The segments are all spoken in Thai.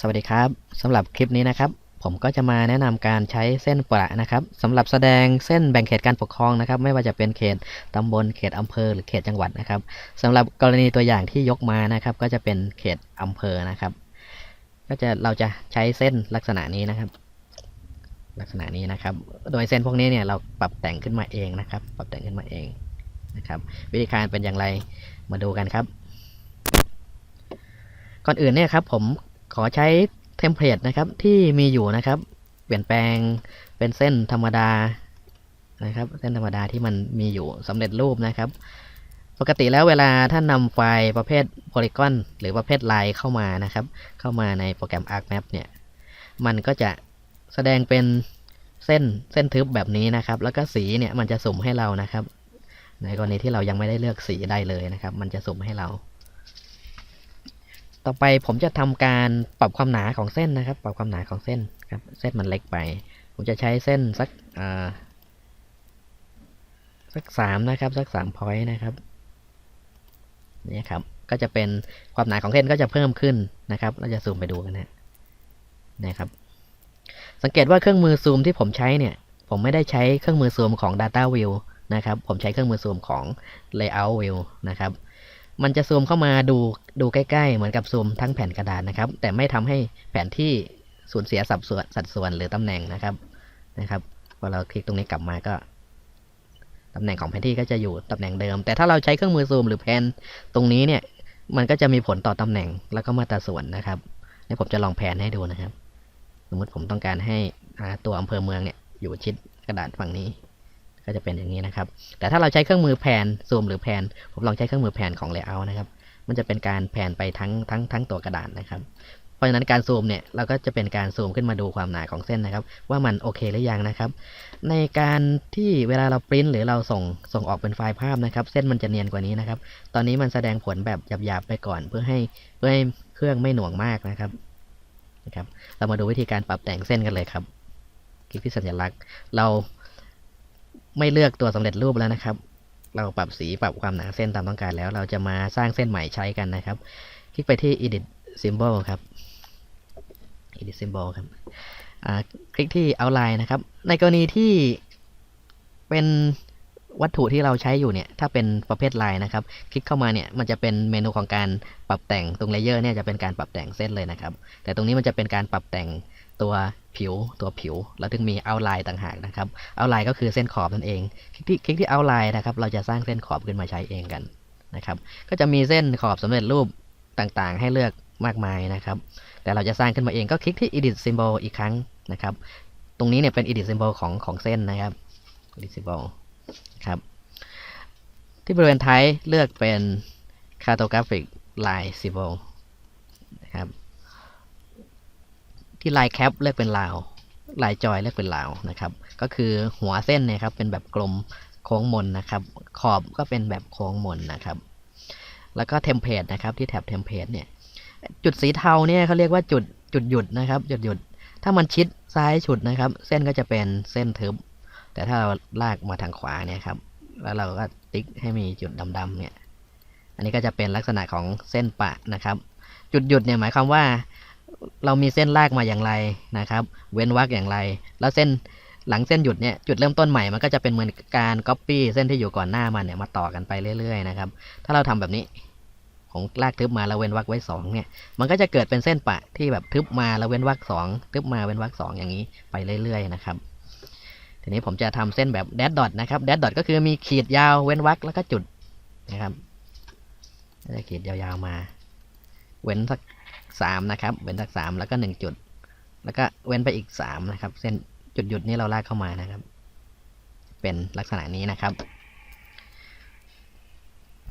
สวัสดีครับสำหรับคลิปนี้นะครับ ผมก็จะมาแนะนำการใช้เส้นประนะครับสำหรับแสดงเส้นแบ่งเขตการปกครองนะครับ ไม่ว่าจะเป็นเขตตำบลเขตอำเภอหรือเขตจังหวัดนะครับสำหรับกรณีตัวอย่างที่ยกมานะครับ ก็จะเป็นเขตอำเภอนะครับ ก็จะเราจะใช้เส้นลักษณะนี้นะครับ ลักษณะนี้นะครับ โดยเส้นพวกนี้เนี่ยเราปรับแต่งขึ้นมาเองนะครับ ปรับแต่งขึ้นมาเองนะครับ วิธีการเป็นอย่างไรมาดูกันครับ ก่อนอื่นเนี่ยครับผม ขอใช้เทมเพลตนะครับที่มีอยู่นะครับ เปลี่ยนแปลงเป็นเส้นธรรมดานะครับ เส้นธรรมดาที่มันมีอยู่สำเร็จรูปนะครับ ปกติแล้วเวลาท่านนำไฟล์ประเภท Polygon หรือประเภทลายเข้ามานะครับ เข้ามาในโปรแกรม ArcMap เนี่ยมันก็จะแสดงเป็นเส้นเส้นทึบแบบนี้นะครับ แล้วก็สีเนี่ยมันจะสุ่มให้เรานะครับ ในกรณีที่เรายังไม่ได้เลือกสีได้เลยนะครับ มันจะสุ่มให้เรา ต่อไปผมจะทำการปรับความหนาของเส้นนะครับ ปรับความหนาของเส้นครับ เส้นมันเล็กไป ผมจะใช้เส้นสักสักสามนะครับ สักสามพอยต์นะครับนี่ครับ ก็จะเป็นความหนาของเส้นก็จะเพิ่มขึ้นนะครับ เราจะซูมไปดูกันนะนะครับ สังเกตว่าเครื่องมือซูมที่ผมใช้เนี่ย ผมไม่ได้ใช้เครื่องมือซูมของ Data View นะครับ ผมใช้เครื่องมือซูมของ Layout View นะครับ มันจะซูมเข้ามาดูดูใกล้ๆ เหมือนกับซูมทั้งแผ่นกระดาษนะครับ แต่ไม่ทำให้แผนที่สูญเสียสัดส่วนสัดส่วนหรือตำแหน่งนะครับนะครับพอเราคลิกตรงนี้กลับมาก็ตำแหน่งของแผนที่ก็จะอยู่ตำแหน่งเดิม แต่ถ้าเราใช้เครื่องมือซูมหรือแผนตรงนี้เนี่ย มันก็จะมีผลต่อตำแหน่งแล้วก็มาตราส่วนนะครับนี่ผมจะลองแผนให้ดูนะครับ สมมติผมต้องการให้ตัวอำเภอเมืองเนี่ยอยู่ชิดกระดาษฝั่งนี้ ก็จะเป็นอย่างนี้นะครับ แต่ถ้าเราใช้เครื่องมือแผนซูมหรือแผนผมลองใช้เครื่องมือแผนของ Layout นะครับ มันจะเป็นการแผนไปทั้งทั้งทั้งตัวกระดาษนะครับ เพราะฉะนั้นการซูมเนี่ยเราก็จะเป็นการซูมขึ้นมาดูความหนาของเส้นนะครับ ว่ามันโอเคหรือยังนะครับ ในการที่เวลาเราปริ้นหรือเราส่งส่งออกเป็นไฟล์ภาพนะครับ เส้นมันจะเนียนกว่านี้นะครับ ตอนนี้มันแสดงผลแบบหยาบๆไปก่อนเพื่อให้เพื่อให้เครื่องไม่หน่วงมากนะครับนะครับ เรามาดูวิธีการปรับแต่งเส้นกันเลยครับ คลิกที่สัญลักษณ์เรา ไม่เลือกตัวสำเร็จรูปแล้วนะครับ เราปรับสีปรับความหนาเส้นตามต้องการแล้ว เราจะมาสร้างเส้นใหม่ใช้กันนะครับ คลิกไปที่ edit symbol ครับ edit symbol ครับคลิกที่ outline นะครับ ในกรณีที่เป็นวัตถุที่เราใช้อยู่เนี่ย ถ้าเป็นประเภทลายนะครับ คลิกเข้ามาเนี่ย มันจะเป็นเมนูของการปรับแต่งตรงเลเยอร์เนี่ยจะเป็นการปรับแต่งเส้นเลยนะครับ แต่ตรงนี้มันจะเป็นการปรับแต่ง ตัวผิวตัวผิวแล้วถึงมี outline ต่างหากนะครับ outline ก็คือเส้นขอบนั่นเอง คลิกที่คลิกที่ outline นะครับ เราจะสร้างเส้นขอบขึ้นมาใช้เองกันนะครับ ก็จะมีเส้นขอบสำเร็จรูปต่างๆ ให้เลือกมากมายนะครับ แต่เราจะสร้างขึ้นมาเองก็คลิกที่ edit symbol อีกครั้งนะครับ ตรงนี้เนี่ยเป็น edit symbol ของของเส้นนะครับ edit symbol ครับที่บริเวณท้ายเลือกเป็น cartographic line symbol นะครับ ที่ลายแคปเลือกเป็นลาว ลายจอยเลือกเป็นลาวนะครับ ก็คือหัวเส้นเนี่ยครับเป็นแบบกลมโค้งมนนะครับ ขอบก็เป็นแบบโค้งมนนะครับ แล้วก็เทมเพลตนะครับที่แท็บเทมเพลตเนี่ย จุดสีเทาเนี่ยเขาเรียกว่าจุดจุดหยุดนะครับจุดหยุด ถ้ามันชิดซ้ายฉุดนะครับ เส้นก็จะเป็นเส้นทึบ แต่ถ้าเราลากมาทางขวาเนี่ยครับ แล้วเราก็ติ๊กให้มีจุดดำๆเนี่ย อันนี้ก็จะเป็นลักษณะของเส้นปะนะครับ จุดหยุดเนี่ยหมายความว่า เรามีเส้นลากมาอย่างไรนะครับ เว้นวรรคอย่างไร แล้วเส้นหลังเส้นหยุดเนี่ยจุดเริ่มต้นใหม่มันก็จะเป็นเหมือนการ copy เส้นที่อยู่ก่อนหน้ามันเนี่ยมาต่อกันไปเรื่อยๆนะครับถ้าเราทำแบบนี้ของลากทึบมาแล้วเว้นวรรคไว้สองเนี่ยมันก็จะเกิดเป็นเส้นปะที่แบบทึบมาแล้วเว้นวรรคสองทึบมาเว้นวรรคสองอย่างนี้ไปเรื่อยๆนะครับทีนี้ผมจะทำเส้นแบบแดดดอทนะครับแดดดอทก็คือมีขีดยาวเว้นวรรคแล้วก็จุดนะครับจะขีดยาวๆมา เว้นสัก สามนะครับ เว้นสักสามแล้วก็หนึ่งจุด แล้วก็เว้นไปอีกสามนะครับ เส้นจุดหยุดนี้เราลากเข้ามานะครับ เป็นลักษณะนี้นะครับ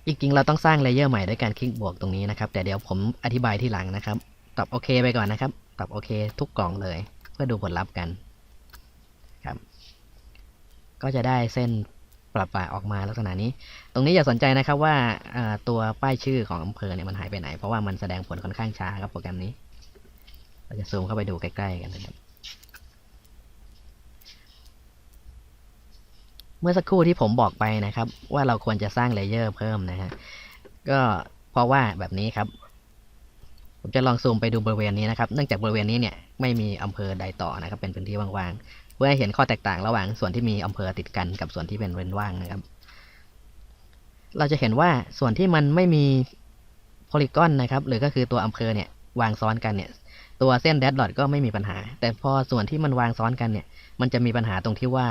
จริงๆเราต้องสร้างเลเยอร์ใหม่ด้วยการคลิกบวกตรงนี้นะครับ แต่เดี๋ยวผมอธิบายที่หลังนะครับ ตอบโอเคไปก่อนนะครับ ตอบโอเค ทุกกล่องเลย เพื่อดูผลลัพธ์กันครับ ก็จะได้เส้น ปรับปะออกมาลักษณะนี้ ตรงนี้อย่าสนใจนะครับว่าอ่าตัวป้ายชื่อของอำเภอเนี่ยมันหายไปไหน เพราะว่ามันแสดงผลค่อนข้างช้าครับโปรแกรมนี้ เราจะซูมเข้าไปดูใกล้ๆกันนะครับ เมื่อสักครู่ที่ผมบอกไปนะครับ ว่าเราควรจะสร้างเลเยอร์เพิ่มนะฮะ ก็เพราะว่าแบบนี้ครับ ผมจะลองซูมไปดูบริเวณนี้นะครับ เนื่องจากบริเวณนี้เนี่ยไม่มีอำเภอใดต่อนะครับ เป็นพื้นที่ว่างๆ เพื่อให้เห็นข้อแตกต่างระหว่างส่วนที่มีอำเภอติดกันกับส่วนที่เป็นเว้นว่างนะครับ เราจะเห็นว่าส่วนที่มันไม่มีโพลีกอนนะครับ หรือก็คือตัวอำเภอเนี่ยวางซ้อนกันเนี่ย ตัวเส้นแดดดอทก็ไม่มีปัญหา แต่พอส่วนที่มันวางซ้อนกันเนี่ย มันจะมีปัญหาตรงที่ว่า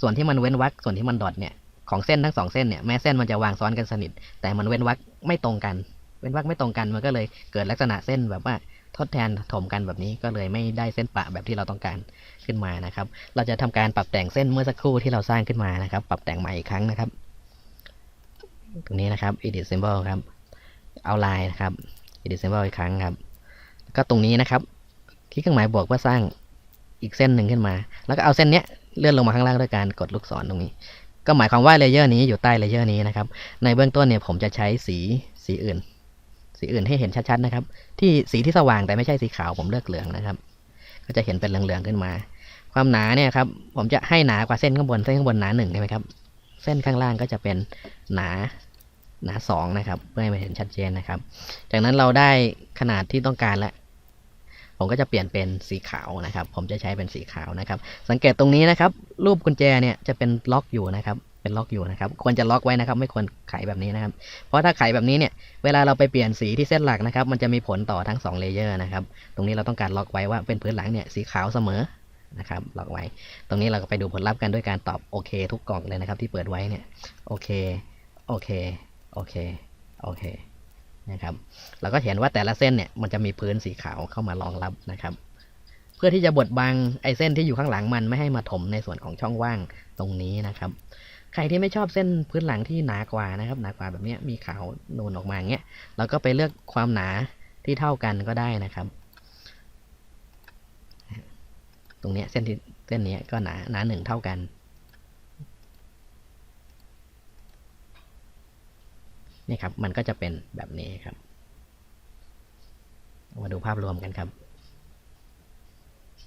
ส่วนที่มันเว้นวรรคส่วนที่มันดอทเนี่ยของเส้นทั้งสองเส้นเนี่ยแม้เส้นมันจะวางซ้อนกันสนิท แต่มันเว้นวรรคไม่ตรงกัน เว้นวรรคไม่ตรงกันมันก็เลยเกิดลักษณะเส้นแบบว่า ทดแทนถมกันแบบนี้ก็เลยไม่ได้เส้นปะแบบที่เราต้องการขึ้นมานะครับ เราจะทำการปรับแต่งเส้นเมื่อสักครู่ที่เราสร้างขึ้นมานะครับ ปรับแต่งใหม่อีกครั้งนะครับ ตรงนี้นะครับ edit symbol ครับ outline นะครับ edit symbol อีกครั้งครับ ก็ตรงนี้นะครับ คลิกเครื่องหมายบวกเพื่อสร้างอีกเส้นหนึ่งขึ้นมา แล้วก็เอาเส้นเนี้ยเลื่อนลงมาข้างล่างด้วยการกดลูกศรตรงนี้ ก็หมายความว่าเลเยอร์นี้อยู่ใต้เลเยอร์นี้นะครับ ในเบื้องต้นเนี่ยผมจะใช้สีสีอื่น สีอื่นให้เห็นชัดๆนะครับ ที่สีที่สว่างแต่ไม่ใช่สีขาวผมเลือกเหลืองนะครับ ก็จะเห็นเป็นเหลืองๆขึ้นมา ความหนาเนี่ยครับ ผมจะให้หนากว่าเส้นข้างบนเส้นข้างบนหนาหนึ่งใช่ไหมครับ เส้นข้างล่างก็จะเป็นหนาหนาสองนะครับ เพื่อให้มันเห็นชัดเจนนะครับ จากนั้นเราได้ขนาดที่ต้องการแล้วผมก็จะเปลี่ยนเป็นสีขาวนะครับ ผมจะใช้เป็นสีขาวนะครับ สังเกตตรงนี้นะครับ รูปกุญแจเนี่ยจะเป็นล็อกอยู่นะครับ เป็นล็อกอยู่นะครับ ควรจะล็อกไว้นะครับ ไม่ควรไขแบบนี้นะครับ เพราะถ้าไขแบบนี้เนี่ย เวลาเราไปเปลี่ยนสีที่เส้นหลักนะครับ มันจะมีผลต่อทั้ง2เลเยอร์นะครับ ตรงนี้เราต้องการล็อกไว้ว่าเป็นพื้นหลังเนี่ยสีขาวเสมอนะครับ ล็อกไว้ ตรงนี้เราก็ไปดูผลลัพธ์กันด้วยการตอบโอเค ทุกกล่องเลยนะครับ ที่เปิดไว้เนี่ย โอเค โอเค โอเค โอเค นะครับ เราก็เห็นว่าแต่ละเส้นเนี่ย มันจะมีพื้นสีขาวเข้ามารองรับนะครับเพื่อที่จะบดบังไอเส้นที่อยู่ข้างหลังมันไม่ให้มาถมในส่วนของช่องว่างตรงนี้นะครับ ใครที่ไม่ชอบเส้นพื้นหลังที่หนากว่านะครับ หนากว่าแบบนี้มีขาวนูนออกมาอย่างเงี้ยเราก็ไปเลือกความหนาที่เท่ากันก็ได้นะครับ ตรงนี้เส้นที่เส้นนี้ก็หนาหนาหนึ่งเท่ากันนี่ครับมันก็จะเป็นแบบนี้ครับมาดูภาพรวมกันครับ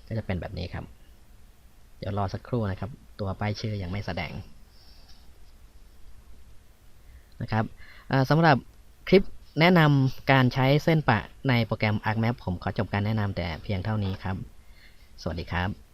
ก็จะเป็นแบบนี้ครับ เดี๋ยวรอสักครู่นะครับ ตัวป้ายชื่อยังไม่แสดง นะครับสำหรับคลิปแนะนำการใช้เส้นปะในโปรแกรม ArcMap ผมขอจบการแนะนำแต่เพียงเท่านี้ครับ สวัสดีครับ